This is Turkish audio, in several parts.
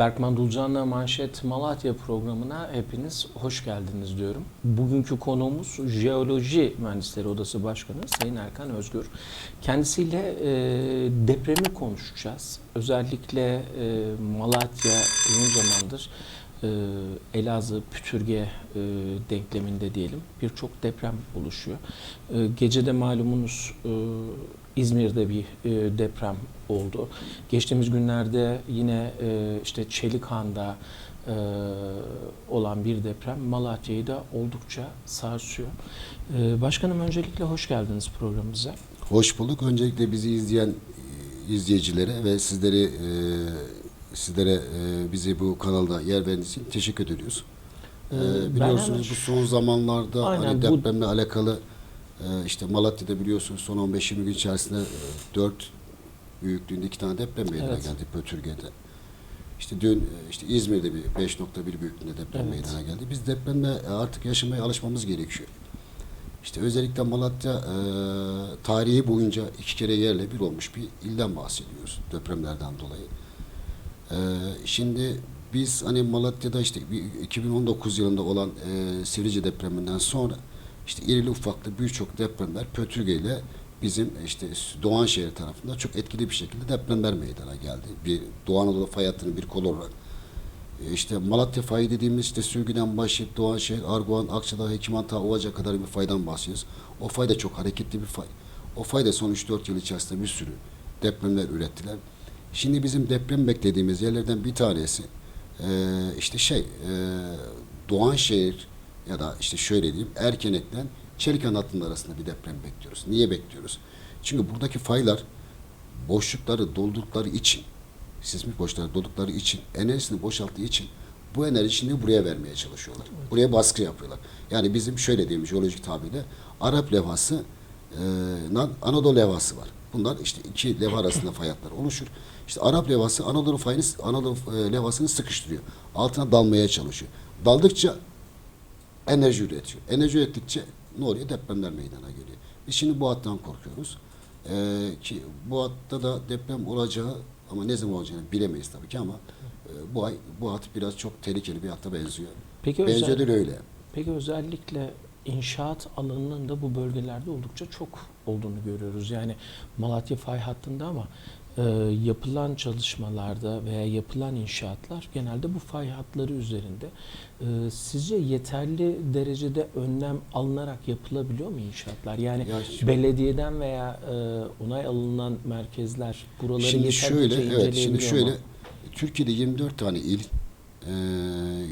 Berkman Dulcan'la Manşet Malatya programına hepiniz hoş geldiniz diyorum. Bugünkü konuğumuz Jeoloji Mühendisleri Odası Başkanı Sayın Erkan Özgür. Kendisiyle e, depremi konuşacağız. Özellikle e, Malatya uzun zamandır e, Elazığ, Pütürge e, denkleminde diyelim birçok deprem oluşuyor. E, gecede malumunuz e, İzmir'de bir e, deprem oldu. Geçtiğimiz günlerde yine e, işte Çelikhan'da e, olan bir deprem Malatya'yı da oldukça sarsıyor. E, başkanım öncelikle hoş geldiniz programımıza. Hoş bulduk. Öncelikle bizi izleyen e, izleyicilere ve sizleri e, sizlere e, bizi bu kanalda yer verdiğiniz için teşekkür ediyoruz. E, ben biliyorsunuz hemen- bu son zamanlarda Aynen, hani bu- depremle alakalı e, işte Malatya'da biliyorsunuz son 15-20 gün içerisinde 4 büyüklüğünde iki tane deprem meydana Evet. geldi Pötürge'de. İşte dün e, işte İzmir'de bir 5.1 büyüklüğünde deprem Evet. meydana geldi. Biz depremle artık yaşamaya alışmamız gerekiyor. İşte özellikle Malatya e, tarihi boyunca iki kere yerle bir olmuş bir ilden bahsediyoruz depremlerden dolayı. E, şimdi biz hani Malatya'da işte bir 2019 yılında olan e, Sivrice depreminden sonra işte irili ufaklı birçok depremler Pötürge ile bizim işte Doğanşehir tarafında çok etkili bir şekilde depremler meydana geldi. Bir Doğu Anadolu fay hattının bir kolu olarak. E, İşte Malatya fayı dediğimiz işte Sürgünen, Başit, Doğanşehir, Arguvan, Akçadağ, Hekiman, Ovaca kadar bir faydan bahsediyoruz. O fay da çok hareketli bir fay. O fay da son 3-4 yıl içerisinde bir sürü depremler ürettiler. Şimdi bizim deprem beklediğimiz yerlerden bir tanesi e, işte şey e, Doğanşehir ya da işte şöyle diyeyim Erkenek'ten Çelikan hattının arasında bir deprem bekliyoruz. Niye bekliyoruz? Çünkü buradaki faylar boşlukları doldukları için sismik boşlukları doldukları için enerjisini boşalttığı için bu enerji şimdi buraya vermeye çalışıyorlar. Buraya baskı yapıyorlar. Yani bizim şöyle diyeyim jeolojik tabirle Arap levhası e, Anadolu levhası var. Bunlar işte iki levha arasında fay hatları oluşur. İşte Arap levhası Anadolu fayını Anadolu e, levhasını sıkıştırıyor. Altına dalmaya çalışıyor. Daldıkça enerji üretiyor. Enerji ürettikçe ne oluyor? Depremler meydana geliyor. Biz şimdi bu hattan korkuyoruz. Ee, ki bu hatta da deprem olacağı ama ne zaman olacağını bilemeyiz tabii ki ama e, bu ay bu hat biraz çok tehlikeli bir hatta benziyor. Peki Benziyor öyle. Peki özellikle inşaat alanının da bu bölgelerde oldukça çok olduğunu görüyoruz. Yani Malatya fay hattında ama e, yapılan çalışmalarda veya yapılan inşaatlar genelde bu fay hatları üzerinde. E, sizce yeterli derecede önlem alınarak yapılabiliyor mu inşaatlar? Yani Ya şu- belediyeden veya e, onay alınan merkezler buraları Şimdi şöyle evet şimdi şöyle mu? Türkiye'de 24 tane il, e,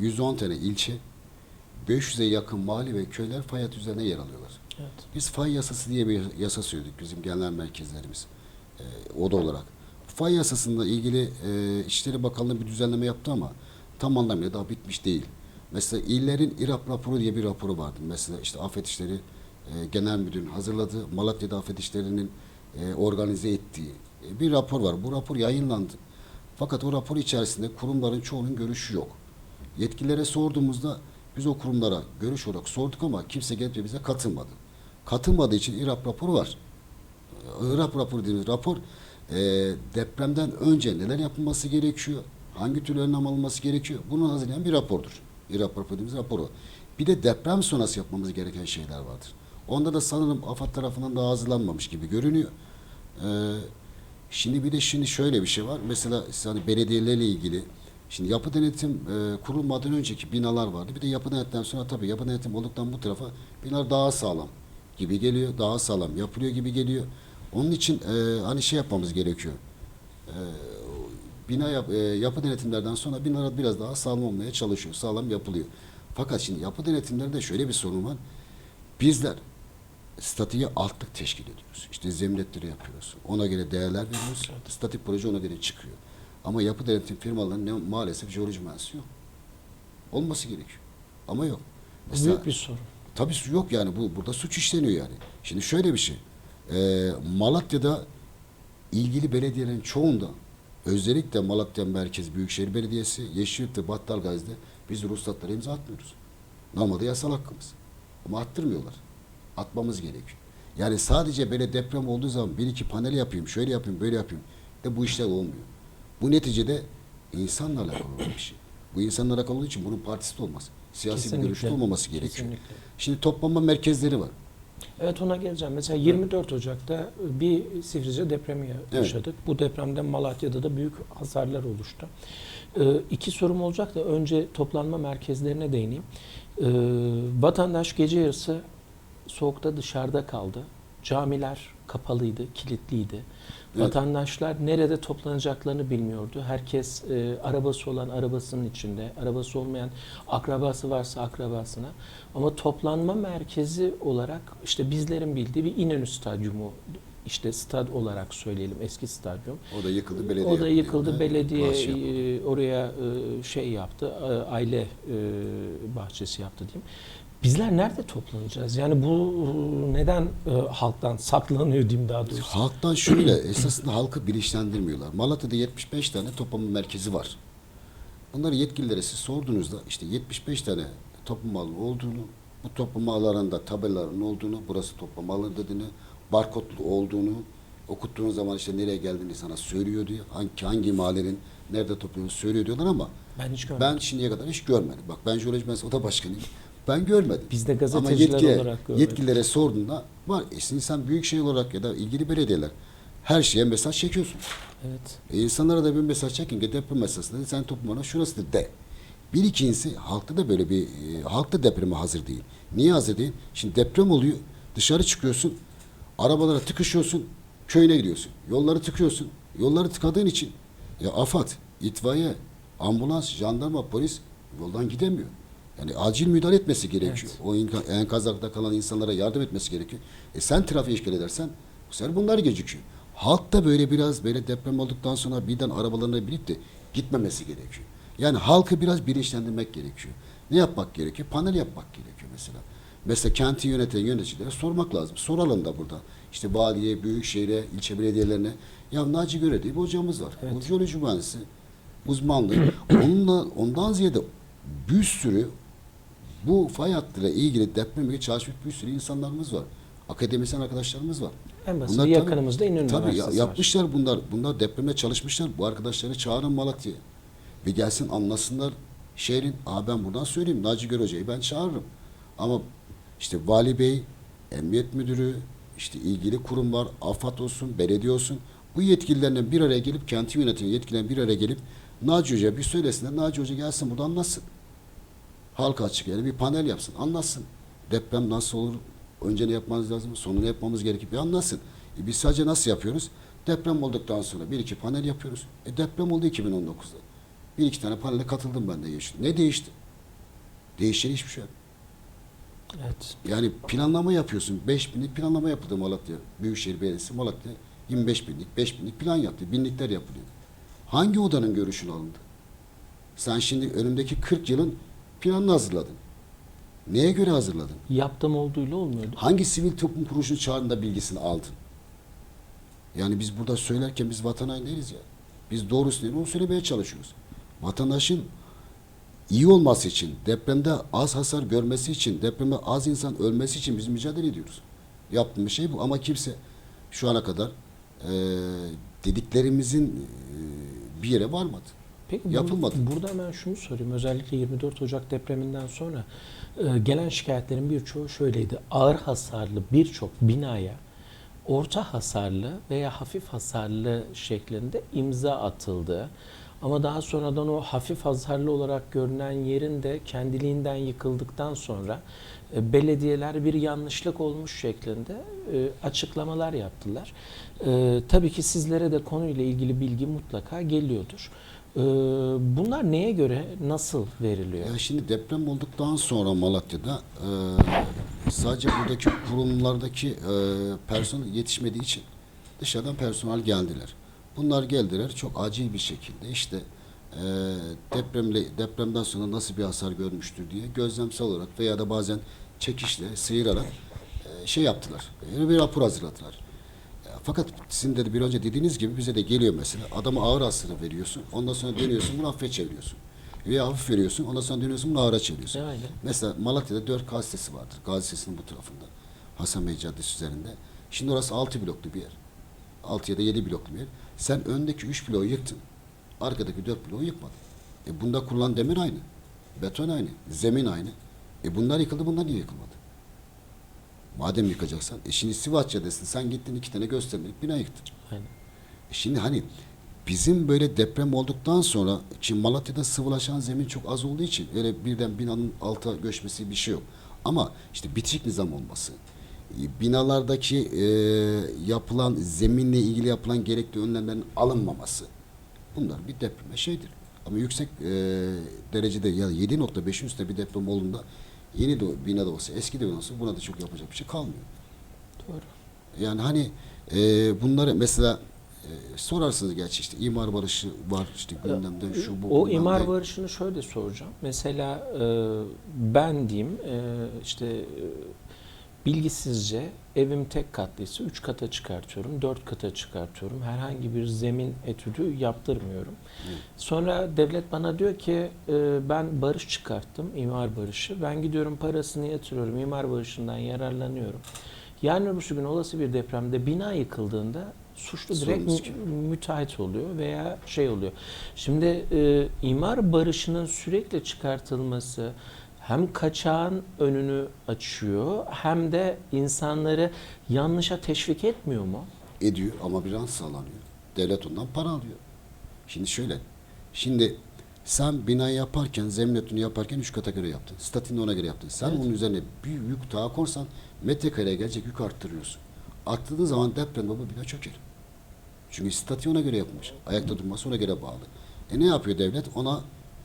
110 tane ilçe, 500'e yakın mahalle ve köyler fay hattı üzerine yer alıyorlar. Evet. Biz fay yasası diye bir yasa söyledik bizim genel merkezlerimiz e, oda olarak. Fay yasasında ilgili e, İçişleri Bakanlığı bir düzenleme yaptı ama tam anlamıyla daha bitmiş değil. Mesela illerin İRAP raporu diye bir raporu vardı. Mesela işte Afet İşleri e, Genel Müdürlüğü'nün hazırladığı, Malatya'da Afet İşleri'nin e, organize ettiği e, bir rapor var. Bu rapor yayınlandı. Fakat o rapor içerisinde kurumların çoğunun görüşü yok. Yetkililere sorduğumuzda biz o kurumlara görüş olarak sorduk ama kimse gelip bize katılmadı. Katılmadığı için İRAP raporu var. Ee, İRAP raporu dediğimiz rapor e, depremden önce neler yapılması gerekiyor, hangi tür önlem alınması gerekiyor bunu hazırlayan bir rapordur. İRAP raporu dediğimiz raporu. Bir de deprem sonrası yapmamız gereken şeyler vardır. Onda da sanırım AFAD tarafından daha hazırlanmamış gibi görünüyor. Ee, Şimdi bir de şimdi şöyle bir şey var. Mesela hani belediyelerle ilgili şimdi yapı denetim e, kurulmadan önceki binalar vardı. Bir de yapı denetimden sonra tabii yapı denetim olduktan bu tarafa binalar daha sağlam gibi geliyor. Daha sağlam yapılıyor gibi geliyor. Onun için e, hani şey yapmamız gerekiyor. E, bina yap, e, yapı denetimlerden sonra binalar biraz daha sağlam olmaya çalışıyor. Sağlam yapılıyor. Fakat şimdi yapı denetimlerinde şöyle bir sorun var. Bizler statiğe altlık teşkil ediyoruz. İşte zemletleri yapıyoruz. Ona göre değerler veriyoruz. Statik proje ona göre çıkıyor. Ama yapı denetim firmalarının ne, maalesef jeoloji mühendisi yok. Olması gerekiyor. Ama yok. Bu büyük bir sorun. Tabii yok yani. Bu burada suç işleniyor yani. Şimdi şöyle bir şey. Ee, Malatya'da ilgili belediyelerin çoğunda özellikle Malatya Merkez Büyükşehir Belediyesi, Yeşilyurt ve Battalgazi'de biz ruhsatlara imza atmıyoruz. Normalde yasal hakkımız. Ama attırmıyorlar. Atmamız gerekiyor. Yani sadece böyle deprem olduğu zaman bir iki panel yapayım, şöyle yapayım, böyle yapayım de bu işler olmuyor. Bu neticede insanla alakalı olan bir şey. Bu insanla alakalı olduğu için bunun partisi de olmaz. Siyasi Kesinlikle. bir görüşte olmaması gerekiyor. Kesinlikle. Şimdi toplanma merkezleri var. Evet ona geleceğim. Mesela 24 Ocak'ta bir Sivrice depremi yaşadık. Bu depremde Malatya'da da büyük hasarlar oluştu. Ee, iki sorum olacak da önce toplanma merkezlerine değineyim. Ee, vatandaş gece yarısı soğukta dışarıda kaldı. Camiler kapalıydı, kilitliydi. Vatandaşlar nerede toplanacaklarını bilmiyordu. Herkes e, arabası olan arabasının içinde, arabası olmayan akrabası varsa akrabasına. Ama toplanma merkezi olarak işte bizlerin bildiği bir İnönü Stadyumu işte stad olarak söyleyelim eski stadyum. O da yıkıldı belediye. O da yıkıldı yani. belediye e, oraya e, şey yaptı e, aile e, bahçesi yaptı diyeyim. Bizler nerede toplanacağız? Yani bu e, neden e, halktan saklanıyor diyeyim daha doğrusu. Halktan şöyle, esasında halkı bilinçlendirmiyorlar. Malatya'da 75 tane toplama merkezi var. Bunları yetkililere siz sorduğunuzda işte 75 tane toplama alanı olduğunu, bu toplama alanında tabelaların olduğunu, burası toplama alanı dediğini, barkodlu olduğunu, okuttuğun zaman işte nereye geldiğini sana söylüyor diyor. Hangi, hangi mahallenin nerede topluyorunu söylüyor diyorlar ama Ben hiç görmedim. ben şimdiye kadar hiç görmedim. Bak ben jeoloji mühendisi oda başkanıyım. Ben görmedim. Biz de Ama gazeteciler yetki- olarak görmedik. yetkililere sorduğunda var. E, insan büyük şey olarak ya da ilgili belediyeler her şeye mesaj çekiyorsun. Evet. E, insanlara da bir mesaj çekince deprem mesajında sen toplumuna şurasıdır de. Bir ikincisi halkta da böyle bir e, halk da depreme hazır değil. Niye hazır değil? Şimdi deprem oluyor. Dışarı çıkıyorsun. Arabalara tıkışıyorsun. Köyüne gidiyorsun. Yolları tıkıyorsun. Yolları tıkadığın için ya AFAD, itfaiye, ambulans, jandarma, polis yoldan gidemiyor. Yani acil müdahale etmesi gerekiyor. O inka- enkazlarda kalan insanlara yardım etmesi gerekiyor. E sen trafiği işgal edersen bu sefer bunlar gecikiyor. Halk da böyle biraz böyle deprem olduktan sonra birden arabalarına binip de gitmemesi gerekiyor. Yani halkı biraz bilinçlendirmek gerekiyor. Ne yapmak gerekiyor? Panel yapmak gerekiyor mesela. Mesela kenti yöneten yöneticilere sormak lazım. Soralım da burada. İşte valiye, büyükşehire, ilçe belediyelerine. Ya Naci Göre diye bir hocamız var. Evet. O jeoloji mühendisi. Uzmanlığı. Onunla, ondan ziyade bir sürü bu fay hattıyla ilgili depremle çalışmış bir sürü insanlarımız var. Akademisyen arkadaşlarımız var. En basit Bunlar tabii- yakınımızda İnönü Tabii ya- Üniversitesi var. yapmışlar bunlar. Bunlar depremde çalışmışlar. Bu arkadaşları çağırın Malatya'ya. Bir gelsin anlasınlar şehrin. Aa ben buradan söyleyeyim. Naci Gör Hoca'yı ben çağırırım. Ama işte Vali Bey, Emniyet Müdürü, işte ilgili kurum var, AFAD olsun, belediye olsun. Bu yetkililerle bir araya gelip, kenti yöneten yetkililerle bir araya gelip Naci Hoca bir söylesinler. Naci Hoca gelsin burada anlatsın. Halka açık yani bir panel yapsın, anlatsın. Deprem nasıl olur, önce ne yapmamız lazım, sonu ne yapmamız gerekir bir anlatsın. E biz sadece nasıl yapıyoruz? Deprem olduktan sonra bir iki panel yapıyoruz. E deprem oldu 2019'da. Bir iki tane panele katıldım ben de yaşadım. Ne değişti? Değişen hiçbir şey yok. Evet. Yani planlama yapıyorsun. 5 binlik planlama yapıldı Malatya. Büyükşehir Belediyesi Malatya 25 binlik, 5 binlik plan yaptı. Binlikler yapılıyor. Hangi odanın görüşünü alındı? Sen şimdi önümdeki 40 yılın planını hazırladın. Neye göre hazırladın? Yaptım olduğuyla olmuyordu. Hangi sivil toplum kuruluşunun çağrında bilgisini aldın? Yani biz burada söylerken biz vatan haini değiliz ya. Biz doğrusunu onu söylemeye çalışıyoruz. Vatandaşın iyi olması için, depremde az hasar görmesi için, depremde az insan ölmesi için biz mücadele ediyoruz. Yaptığımız şey bu ama kimse şu ana kadar eee, dediklerimizin eee, bir yere varmadı. Peki Yapılmadı. Burada, burada hemen şunu sorayım. Özellikle 24 Ocak depreminden sonra e, gelen şikayetlerin birçoğu şöyleydi. Ağır hasarlı birçok binaya orta hasarlı veya hafif hasarlı şeklinde imza atıldı. Ama daha sonradan o hafif hasarlı olarak görünen yerin de kendiliğinden yıkıldıktan sonra e, belediyeler bir yanlışlık olmuş şeklinde e, açıklamalar yaptılar. E, tabii ki sizlere de konuyla ilgili bilgi mutlaka geliyordur. E, bunlar neye göre nasıl veriliyor? Ya şimdi deprem olduktan sonra Malatya'da e, sadece buradaki kurumlardaki e, personel yetişmediği için dışarıdan personel geldiler. Bunlar geldiler çok acil bir şekilde işte e, depremle depremden sonra nasıl bir hasar görmüştür diye gözlemsel olarak veya da bazen çekişle sıyırarak e, şey yaptılar. E, bir rapor hazırladılar. Fakat sizin de bir önce dediğiniz gibi bize de geliyor mesela. Adama ağır hasarı veriyorsun. Ondan sonra dönüyorsun bunu hafife çeviriyorsun. Veya hafif veriyorsun. Ondan sonra dönüyorsun bunu ağıra çeviriyorsun. Aynen. Mesela Malatya'da 4 Gazi sitesi vardır. Gazi Sitesi'nin bu tarafında. Hasan Bey Caddesi üzerinde. Şimdi orası 6 bloklu bir yer. 6 ya da 7 bloklu bir yer. Sen öndeki 3 bloğu yıktın. Arkadaki dört bloğu yıkmadı. E bunda kullanılan demir aynı. Beton aynı. Zemin aynı. E bunlar yıkıldı bunlar niye yıkılmadı? Madem yıkacaksan. E şimdi Sivas Caddesi'nde sen gittin iki tane göstermelik bina yıktın. Aynen. E Şimdi hani bizim böyle deprem olduktan sonra şimdi Malatya'da sıvılaşan zemin çok az olduğu için öyle birden binanın alta göçmesi bir şey yok. Ama işte bitişik nizam olması, e, binalardaki e, yapılan zeminle ilgili yapılan gerekli önlemlerin alınmaması bunlar bir depreme şeydir. Ama yüksek e, derecede ya 7.5'in üstünde bir deprem olduğunda yeni de binada olsa eski de olsa buna da çok yapacak bir şey kalmıyor. Doğru. Yani hani e, bunları mesela e, sorarsınız gerçi işte imar barışı var işte gündemde şu bu. O bilmem imar barışını şöyle soracağım. Mesela e, ben diyeyim e, işte e, bilgisizce evim tek katlıysa 3 kata çıkartıyorum, 4 kata çıkartıyorum. Herhangi bir zemin etüdü yaptırmıyorum. Sonra devlet bana diyor ki e, ben barış çıkarttım, imar barışı. Ben gidiyorum parasını yatırıyorum, imar barışından yararlanıyorum. Yarın öbürsü gün olası bir depremde bina yıkıldığında suçlu direkt mü- müteahhit oluyor veya şey oluyor. Şimdi e, imar barışının sürekli çıkartılması hem kaçağın önünü açıyor hem de insanları yanlışa teşvik etmiyor mu? ediyor ama bir rant sağlanıyor. Devlet ondan para alıyor. Şimdi şöyle. Şimdi sen bina yaparken, zemin etüdünü yaparken üç kata göre yaptın. Statini ona göre yaptın. Sen Evet. onun üzerine bir yük daha korsan metrekareye gelecek yük arttırıyorsun. Arttırdığı zaman depremde bu bina çöker. Çünkü statiği ona göre yapılmış. Ayakta durması ona göre bağlı. E ne yapıyor devlet? Ona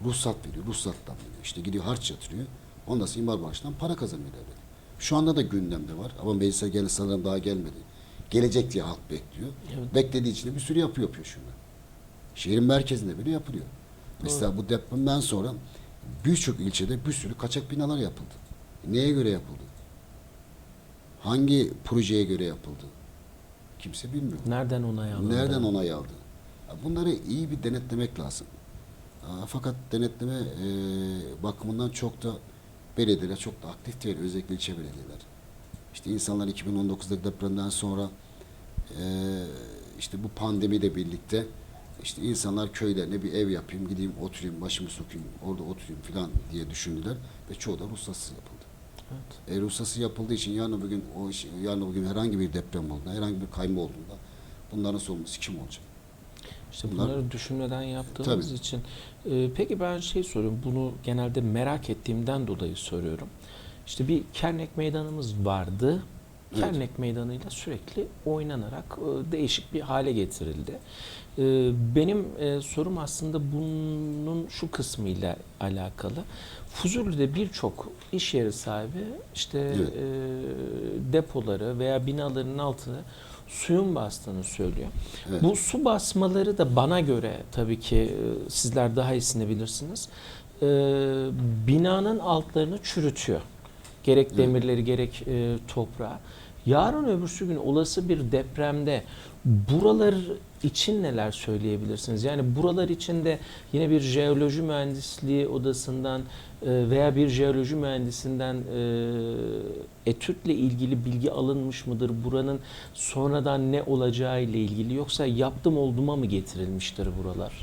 ruhsat veriyor. Ruhsattan veriyor. İşte gidiyor harç yatırıyor. Ondan sonra imar bağışından para kazanıyor devlet. Şu anda da gündemde var. Ama meclise gelen sanırım daha gelmedi. Gelecek diye halk bekliyor. Evet. Beklediği için de bir sürü yapı yapıyor şimdi. Şehrin merkezinde bile yapılıyor. Mesela bu depremden sonra birçok ilçede bir sürü kaçak binalar yapıldı. Neye göre yapıldı? Hangi projeye göre yapıldı? Kimse bilmiyor. Nereden onay alındı? Nereden onay aldı? Bunları iyi bir denetlemek lazım. Fakat denetleme e, bakımından çok da belediyeler çok da aktif değil. Özellikle ilçe belediyeler. İşte insanlar 2019'daki depremden sonra e, işte bu pandemiyle birlikte işte insanlar köylerine bir ev yapayım, gideyim oturayım, başımı sokayım, orada oturayım falan diye düşündüler ve çoğu da ruhsatsız yapıldı. Evet. E, ruhsatsız yapıldığı için yarın bugün o iş, yarın bugün herhangi bir deprem olduğunda, herhangi bir kayma olduğunda bunların sorumlusu kim olacak? İşte Bunlar- bunları düşünmeden yaptığımız Tabii. için. Ee, peki ben şey soruyorum. Bunu genelde merak ettiğimden dolayı soruyorum. İşte bir Kernek meydanımız vardı. Evet. Kernek meydanıyla sürekli oynanarak e, değişik bir hale getirildi. Ee, Benim e, sorum aslında bunun şu kısmıyla alakalı. Fuzuli'de birçok iş yeri sahibi işte Evet. e, depoları veya binaların altını suyun bastığını söylüyor. Evet. Bu su basmaları da bana göre tabii ki e, sizler daha iyisini bilirsiniz. e, binanın altlarını çürütüyor. Gerek Evet. demirleri gerek e, toprağı. Yarın öbürsü gün olası bir depremde buralar için neler söyleyebilirsiniz? Yani buralar içinde yine bir jeoloji mühendisliği odasından e, veya bir jeoloji mühendisinden e, etütle ilgili bilgi alınmış mıdır? Buranın sonradan ne olacağı ile ilgili yoksa yaptım olduğuma mı getirilmiştir buralar?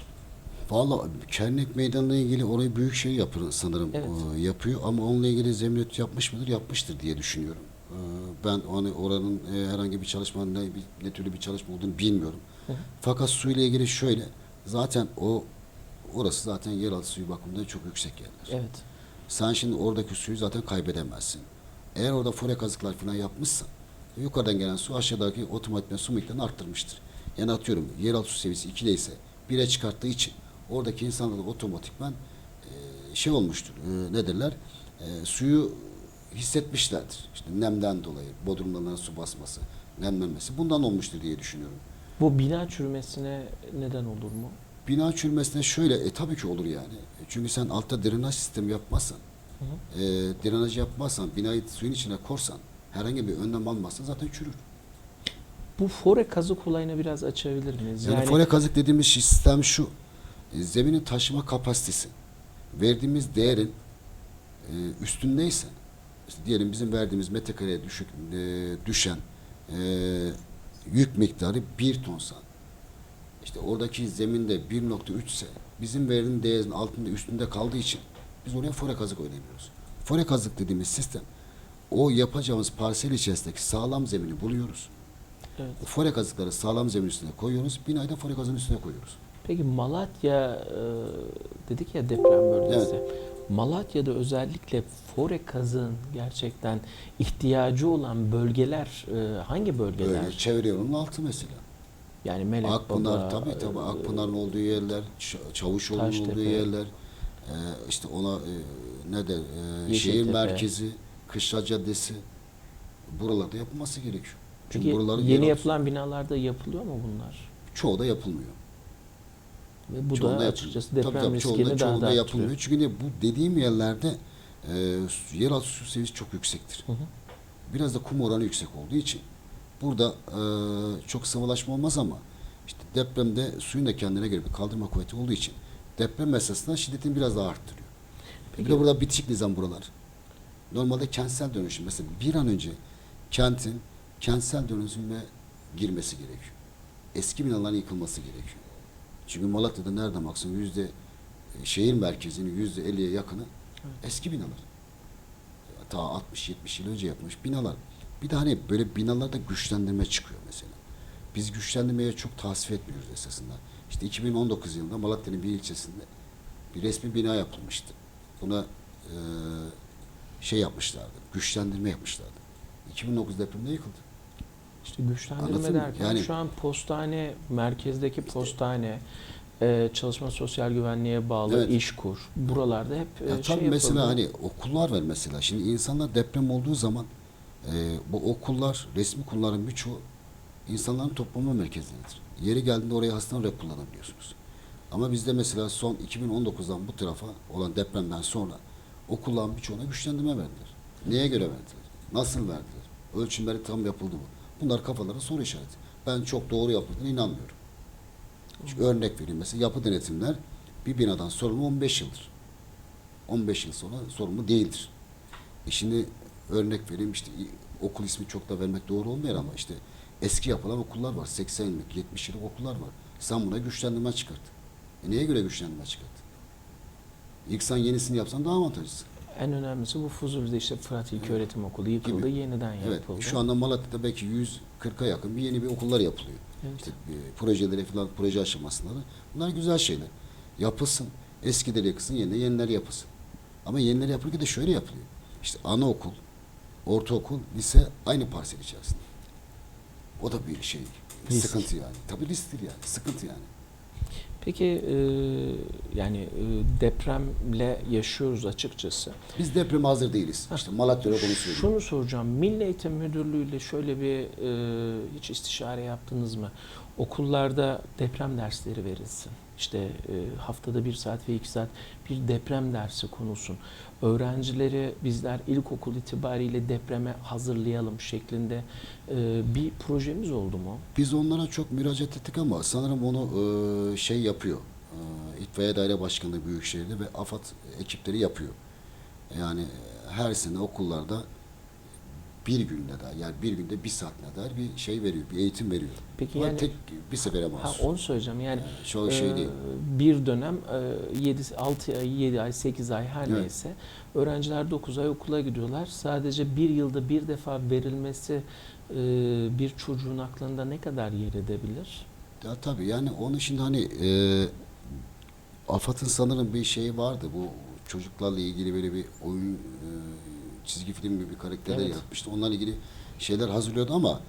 Valla Kernek Meydanı'na ilgili orayı büyük şey yapıyor sanırım Evet. e, yapıyor ama onunla ilgili zemin etüdü yapmış mıdır? Yapmıştır diye düşünüyorum. E, ben hani oranın e, herhangi bir çalışma ne, ne türlü bir çalışma olduğunu bilmiyorum. Hı. Fakat suyla ilgili şöyle zaten o orası zaten yeraltı suyu bakımından çok yüksek yerler. Evet. Sen şimdi oradaki suyu zaten kaybedemezsin. Eğer orada fore kazıklar falan yapmışsan yukarıdan gelen su aşağıdaki otomatikman su miktarını arttırmıştır. Yani atıyorum yeraltı su seviyesi 2'de ise 1'e çıkarttığı için oradaki insanlar otomatikman e, şey olmuştur. E, ne derler? E, suyu hissetmişlerdir. İşte nemden dolayı bodrumdan su basması, nemlenmesi bundan olmuştur diye düşünüyorum. Bu bina çürümesine neden olur mu? Bina çürümesine şöyle, e tabii ki olur yani. E, Çünkü sen altta drenaj sistemi yapmazsan, Hı hı. e, drenaj yapmazsan, binayı suyun içine korsan, herhangi bir önlem almazsan zaten çürür. Bu fore kazık olayını biraz açabilir miyiz? Yani, fore kazık dediğimiz sistem şu, e, zeminin taşıma kapasitesi, verdiğimiz değerin e, üstündeyse, işte diyelim bizim verdiğimiz metrekareye düşük, e, düşen e, yük miktarı bir tonsa, İşte oradaki zeminde 1.3 ise bizim verdiğimiz değerin altında üstünde kaldığı için biz oraya fore kazık oynamıyoruz. Fore kazık dediğimiz sistem o yapacağımız parsel içerisindeki sağlam zemini buluyoruz. Evet. O fore kazıkları sağlam zemin üstüne koyuyoruz. Binayı da fore kazığın üstüne koyuyoruz. Peki Malatya e, dedik ya deprem bölgesi. Malatya'da özellikle fore kazığın gerçekten ihtiyacı olan bölgeler e, hangi bölgeler? Böyle çevre yolunun altı mesela. Yani Melek Akpınar Baba, tabii tabii e, Akpınar'ın olduğu yerler, Çavuşoğlu'nun Taştepe. olduğu yerler, e, işte ona e, ne der, e, şehir merkezi, Kışla Caddesi buralarda yapılması gerekiyor. Çünkü Peki buraların yeni yapılan binalarda yapılıyor mu bunlar? çoğu da yapılmıyor. Ve bu Çoğunda da açıkçası Tabii deprem tabii, riskini çoğunda, daha çoğunda da yapılmıyor. arttırıyor. Çünkü ne, bu dediğim yerlerde e, yeraltı su seviyesi çok yüksektir. Hı hı. Biraz da kum oranı yüksek olduğu için burada e, çok sıvılaşma olmaz ama işte depremde suyun da kendine göre bir kaldırma kuvveti olduğu için deprem esasında şiddetini biraz daha arttırıyor. Peki- Bir de burada bitişik nizam buralar. Normalde kentsel dönüşüm mesela bir an önce kentin kentsel dönüşüme girmesi gerekiyor. Eski binaların yıkılması gerekiyor. Çünkü Malatya'da nerede maksimum yüzde e, şehir merkezinin yüzde elliye yakını eski binalar. Ta 60-70 yıl önce yapmış binalar. Bir de hani böyle binalarda güçlendirme çıkıyor mesela. Biz güçlendirmeye çok tasvip etmiyoruz esasında. İşte 2019 yılında Malatya'nın bir ilçesinde bir resmi bina yapılmıştı. Buna e, şey yapmışlardı, güçlendirme yapmışlardı. 2009 depremde yıkıldı. İşte güçlendirme mı? derken Yani- şu an postane, merkezdeki postane, e, çalışma sosyal güvenliğe bağlı Evet. iş kur. Buralarda hep e, Ya şey tabii mesela hani okullar var mesela. Şimdi insanlar deprem olduğu zaman e, bu okullar, resmi okulların birçoğu insanların toplama merkezleridir. Yeri geldiğinde oraya hastane olarak kullanabiliyorsunuz. Ama bizde mesela son 2019'dan bu tarafa olan depremden sonra okulların birçoğuna güçlendirme verdiler. Neye göre verdiler? Nasıl verdiler? Ölçümleri tam yapıldı mı? Bunlar kafalara soru işareti. Ben çok doğru yapıldığına inanmıyorum. Çünkü örnek vereyim mesela yapı denetimler bir binadan sorumlu 15 yıldır. 15 yıl sonra sorumlu değildir. E şimdi örnek vereyim işte okul ismi çok da vermek doğru olmuyor ama işte eski yapılan okullar var. 80 yıllık, 70 yıllık okullar var. Sen buna güçlendirme çıkart. E neye göre güçlendirme çıkart? İlk sen yenisini yapsan daha avantajlısın. En önemlisi bu Fuzuli'de işte Fırat İlköğretim Okulu yıkıldı, Gibi. yeniden Evet. yapıldı. Şu anda Malatya'da belki 140'a yakın bir yeni bir okullar yapılıyor. Evet. İşte e, projeleri falan proje aşamasında da. Bunlar güzel şeyler. Yapılsın. Eskileri yıkılsın, yerine yenileri yapılsın. Ama yenileri yapılırken de şöyle yapılıyor. İşte anaokul, ortaokul, lise aynı parsel içerisinde. O da bir şey. Risk. Sıkıntı yani. Tabii risktir yani. Sıkıntı yani. Peki e, yani e, depremle yaşıyoruz açıkçası. Biz depreme hazır değiliz. İşte Malatya'da onu söylüyorum. Şunu soracağım. Milli Eğitim Müdürlüğü ile şöyle bir e, hiç istişare yaptınız mı? Okullarda deprem dersleri verilsin. İşte e, haftada bir saat ve iki saat bir deprem dersi konulsun. Öğrencileri bizler ilkokul itibariyle depreme hazırlayalım şeklinde e, bir projemiz oldu mu? Biz onlara çok müracaat ettik ama sanırım onu e, şey yapıyor. E, İtfaiye Daire Başkanlığı Büyükşehir'de ve AFAD ekipleri yapıyor. Yani her sene okullarda bir günde dair yani bir günde bir saatine dair bir şey veriyor, bir eğitim veriyor. Peki Ama yani tek bir sefere ha, mahsus. onu söyleyeceğim. Yani Çok şey Ee, değil. Bir dönem 7 6 ay, 7 ay, 8 ay her Evet. neyse öğrenciler 9 ay okula gidiyorlar. Sadece bir yılda bir defa verilmesi e, bir çocuğun aklında ne kadar yer edebilir? Ya tabii yani onu şimdi hani e, AFAD'ın sanırım bir şeyi vardı. Bu çocuklarla ilgili böyle bir oyun e, çizgi film gibi bir karakterler Evet. yapmıştı. Onlarla ilgili şeyler hazırlıyordu ama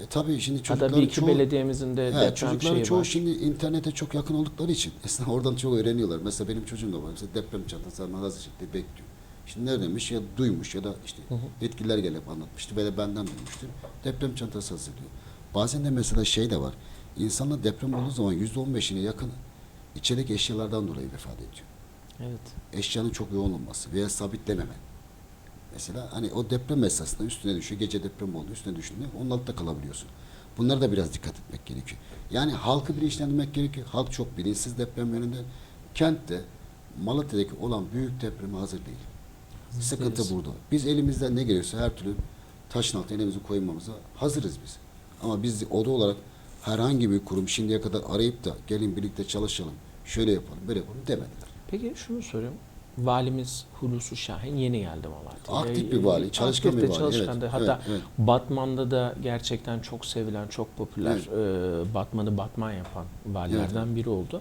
e, tabii şimdi Hatta çocuklar bir iki çoğu, belediyemizin de He, çocukların çoğu var. şimdi internete çok yakın oldukları için aslında oradan çok öğreniyorlar. Mesela benim çocuğum da var. Mesela deprem çantası hazır şekilde bekliyor. Şimdi neredeymiş ya duymuş ya da işte Hı hı. yetkililer gelip anlatmıştı ve de benden duymuştur. Deprem çantası hazırlıyor. Bazen de mesela şey de var. İnsanlar deprem olduğu zaman yüzde on beşine yakın içerideki eşyalardan dolayı vefat ediyor. Evet. Eşyanın çok yoğun olması veya sabitlememe. Mesela hani o deprem esasında üstüne düşüyor. Gece deprem oldu üstüne düşündüğünde onun altında kalabiliyorsun. Bunlara da biraz dikkat etmek gerekiyor. Yani halkı bilinçlendirmek gerekiyor. Halk çok bilinçsiz deprem yönünde. Kentte Malatya'daki olan büyük depreme hazır değil. Sıkıntı değiliz. burada. Biz elimizden ne geliyorsa her türlü taşın altına elimizi koymamıza hazırız biz. Ama biz oda olarak herhangi bir kurum şimdiye kadar arayıp da gelin birlikte çalışalım, şöyle yapalım, böyle yapalım demediler. Peki şunu sorayım. Valimiz Hulusi Şahin yeni geldi Malatya'ya. Aktif bir vali, Ee, çalışkan aktif bir vali, çalışkan evet. Hatta evet, evet. Batman'da da gerçekten çok sevilen, çok popüler e, Batman'ı Batman yapan valilerden biri oldu.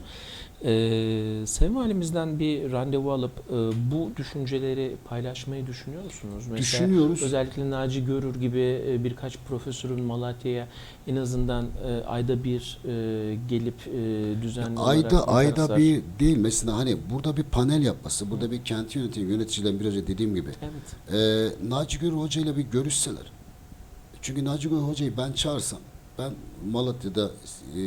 Ee, Sayın Valimizden bir randevu alıp e, bu düşünceleri paylaşmayı düşünüyor musunuz? Mesela Düşünüyoruz. Özellikle Naci Görür gibi e, birkaç profesörün Malatya'ya en azından e, ayda bir e, gelip e, düzenli olarak Ayda birkaç ayda saat- bir değil mesela hani burada bir panel yapması, burada bir kenti yönetimi yöneticilerin biraz önce dediğim gibi Evet. e, Naci Görür Hoca ile bir görüşseler. Çünkü Naci Görür Hoca'yı ben çağırsam, ben Malatya'da e,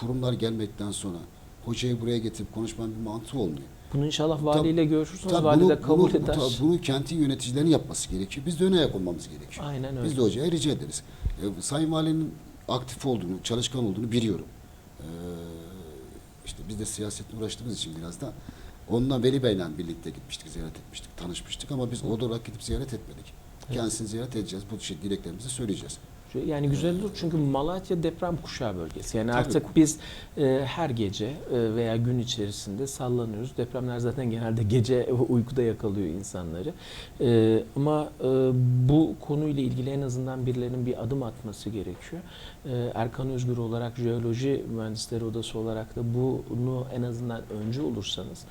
kurumlar gelmekten sonra hocayı buraya getirip konuşmanın bir mantığı olmuyor. Bunu inşallah Tabii- valiyle görüşürsünüz. Tabii Vali bunu, de kabul bunu, eder. tabii bunu kentin yöneticilerinin yapması gerekiyor. Biz de öne ayak olmamız gerekiyor. Aynen öyle. Biz de hocaya rica ederiz. E, Sayın Valinin aktif olduğunu, çalışkan olduğunu biliyorum. E, işte biz de siyasetle uğraştığımız için biraz da onunla Veli Bey'le birlikte gitmiştik, ziyaret etmiştik, tanışmıştık ama biz oda olarak gidip ziyaret etmedik. Kendisini ziyaret edeceğiz, bu şey dileklerimizi söyleyeceğiz. Yani güzel olur çünkü Malatya deprem kuşağı bölgesi. Yani Tabii. artık biz e, her gece e, veya gün içerisinde sallanıyoruz. Depremler zaten genelde gece uykuda yakalıyor insanları. E, ama e, bu konuyla ilgili en azından birilerinin bir adım atması gerekiyor. E, Erkan Özgür olarak Jeoloji Mühendisleri Odası olarak da bunu en azından öncü olursanız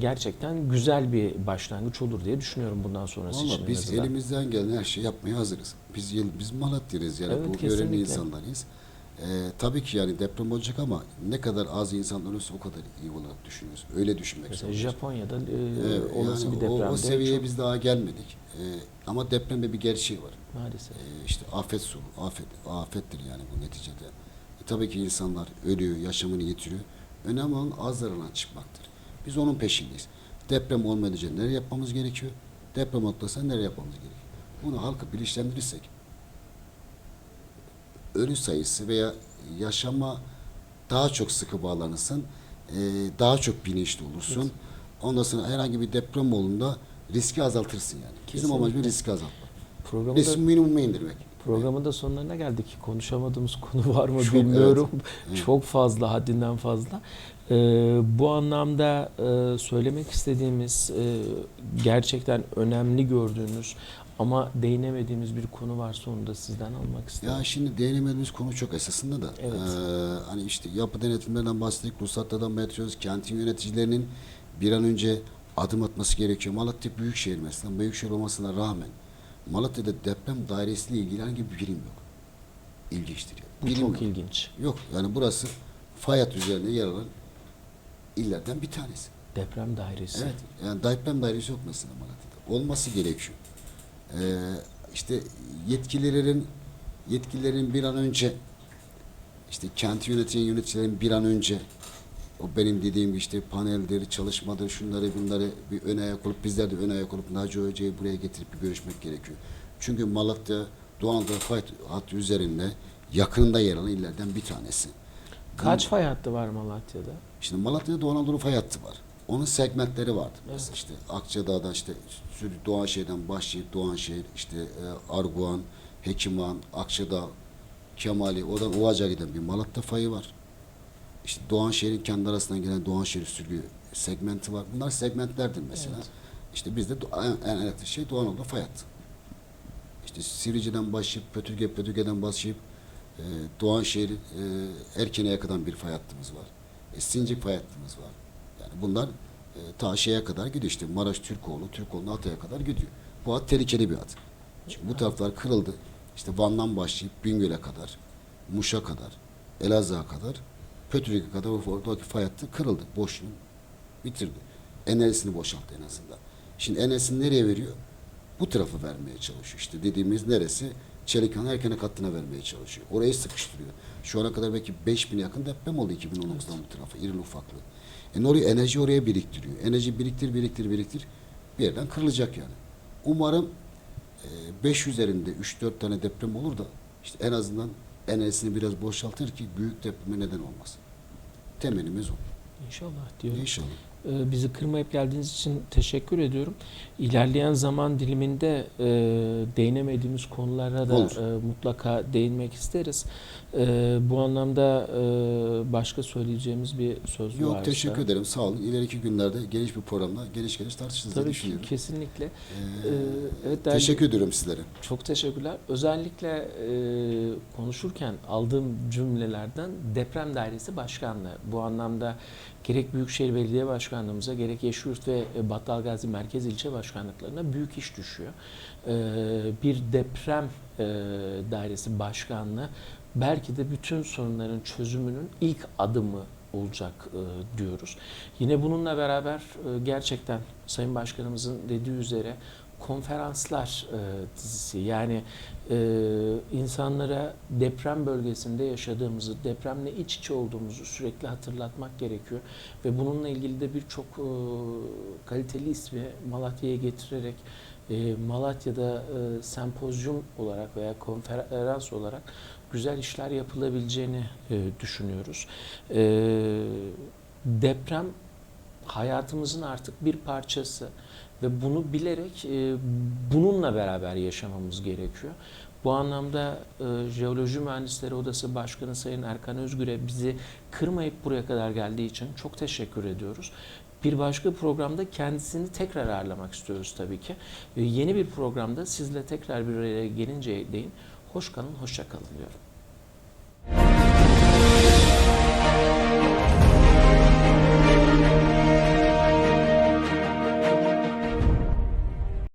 gerçekten güzel bir başlangıç olur diye düşünüyorum bundan sonrası için. Valla en biz azından. elimizden gelen her şeyi yapmaya hazırız. Biz biz Malatya'lıyız yani Evet, bu kesinlikle. insanlarıyız. Ee, tabii ki yani deprem olacak ama ne kadar az insan ölürse o kadar iyi olarak düşünüyoruz. Öyle düşünmek Mesela zorundayız. Japonya'da e, Evet, olası yani bir depremde o, o seviyeye çok- biz daha gelmedik. Ee, ama depremde bir gerçeği var. maalesef. Ee, işte afet su, afet, afettir yani bu neticede. E, tabii ki insanlar ölüyor, yaşamını yitiriyor. Önemli olan az zararla çıkmaktır. Biz onun peşindeyiz. Deprem olmayınca nereye yapmamız gerekiyor? Deprem olursa nereye yapmamız gerekiyor? Bunu halkı bilinçlendirirsek ölü sayısı veya yaşama daha çok sıkı bağlanırsın, e, daha çok bilinçli olursun. Evet. Ondan sonra herhangi bir deprem olduğunda riski azaltırsın yani. Bizim amacımız riski azaltmak. Programın Riski da, minimuma indirmek. Programın da sonlarına geldik. Konuşamadığımız konu var mı Çok, bilmiyorum. Evet. Çok fazla, haddinden fazla. Ee, bu anlamda e, söylemek istediğimiz, e, gerçekten önemli gördüğünüz ama değinemediğimiz bir konu varsa onu da sizden almak isterim. Ya şimdi değinemediğimiz konu çok esasında da. Evet. Eee, hani işte yapı denetimlerinden bahsettik, ruhsatlardan bahsediyoruz. Kentin yöneticilerinin bir an önce adım atması gerekiyor. Malatya büyükşehir mesela, büyükşehir olmasına rağmen Malatya'da deprem dairesiyle ilgili herhangi bir birim yok. İlginçtir yani. bu Birim çok yok. ilginç. Yok yani burası fay hattı üzerinde yer alan illerden bir tanesi. Deprem dairesi. Evet. Yani deprem dairesi yok mesela Malatya'da. Olması gerekiyor. Ee, işte yetkililerin yetkililerin bir an önce işte kenti yöneten yöneticilerin bir an önce o benim dediğim işte paneldir, çalışmadır, şunları bunları bir ön ayak olup bizler de ön ayak olup Naci Hoca'yı buraya getirip bir görüşmek gerekiyor. Çünkü Malatya Doğu Anadolu fay hattı üzerinde yakınında yer alan illerden bir tanesi. Kaç fay hattı var Malatya'da? Şimdi Malatya'da Doğu Anadolu fay hattı var. Onun segmentleri vardı. Evet. Mesela işte Akçadağ'da işte sürü Doğanşehir'den başlayıp Doğanşehir, işte e, Arguan, Hekiman, Akçadağ, Kemali, oradan Ovacı'ya giden bir Malatya fayı var. İşte Doğanşehir'in kendi arasından gelen Doğanşehir sürgü segmenti var. Bunlar segmentlerdir mesela. Evet. İşte bizde en, en önemli şey Doğu Anadolu fay hattı. İşte Sivrice'den başlayıp Pötürge, Pötürge'den başlayıp e, Doğanşehir, e, Erkene'ye kadar bir fay hattımız var. E, Sincik fay hattımız var. Yani bunlar e, ta şeye kadar gidiyor işte Maraş Türkoğlu, Türkoğlu'nun Hatay'a kadar gidiyor. Bu hat tehlikeli bir hat. Çünkü bu taraflar kırıldı. İşte Van'dan başlayıp Bingöl'e kadar, Muş'a kadar, Elazığ'a kadar, Pötürge'ye kadar oradaki fay hattı kırıldı. Boşluğunu bitirdi. Enerjisini boşalttı en azından. Şimdi enerjisini nereye veriyor? Bu tarafı vermeye çalışıyor. İşte dediğimiz neresi? Çelikhan Erkenek hattına vermeye çalışıyor. Orayı sıkıştırıyor. Şu ana kadar belki 5000 yakın deprem oldu 2019'dan bu tarafa. İrili ufaklı. E ne? Enerji oraya biriktiriyor. Enerji biriktir, biriktir, biriktir. Bir yerden kırılacak yani. Umarım e, 5 üzerinde 3-4 tane deprem olur da işte en azından enerjisini biraz boşaltır ki büyük depreme neden olmaz. Temennimiz o. İnşallah diyorum. İnşallah. E, bizi kırmayıp geldiğiniz için teşekkür ediyorum. İlerleyen zaman diliminde e, değinemediğimiz konulara da Olur. e, mutlaka değinmek isteriz. E, bu anlamda e, başka söyleyeceğimiz bir söz Yok varsa. teşekkür ederim. Sağ olun. İleriki günlerde geniş bir programda geniş geniş tartışırız diye Tabii ki düşünüyorum. kesinlikle. Ee, E, evet, değerli- teşekkür ediyorum sizlere. Çok teşekkürler. Özellikle e, konuşurken aldığım cümlelerden deprem dairesi başkanlığı. Bu anlamda gerek Büyükşehir Belediye Başkanlığımıza gerek Yeşilyurt ve e, Battalgazi Merkez İlçe Başkanlıklarına büyük iş düşüyor. E, bir deprem e, dairesi başkanlığı belki de bütün sorunların çözümünün ilk adımı olacak diyoruz. Yine bununla beraber gerçekten Sayın Başkanımızın dediği üzere konferanslar e, dizisi. Yani e, insanlara deprem bölgesinde yaşadığımızı, depremle iç içe olduğumuzu sürekli hatırlatmak gerekiyor. Ve bununla ilgili de birçok e, kaliteli ismi Malatya'ya getirerek e, Malatya'da e, sempozyum olarak veya konferans olarak güzel işler yapılabileceğini e, düşünüyoruz. E, deprem hayatımızın artık bir parçası ve bunu bilerek e, bununla beraber yaşamamız gerekiyor. Bu anlamda e, Jeoloji Mühendisleri Odası Başkanı Sayın Erkan Özgür'e bizi kırmayıp buraya kadar geldiği için çok teşekkür ediyoruz. Bir başka programda kendisini tekrar ağırlamak istiyoruz tabii ki. E, yeni bir programda sizle tekrar bir araya gelinceye değin hoş kalın, hoşça kalın diyorum.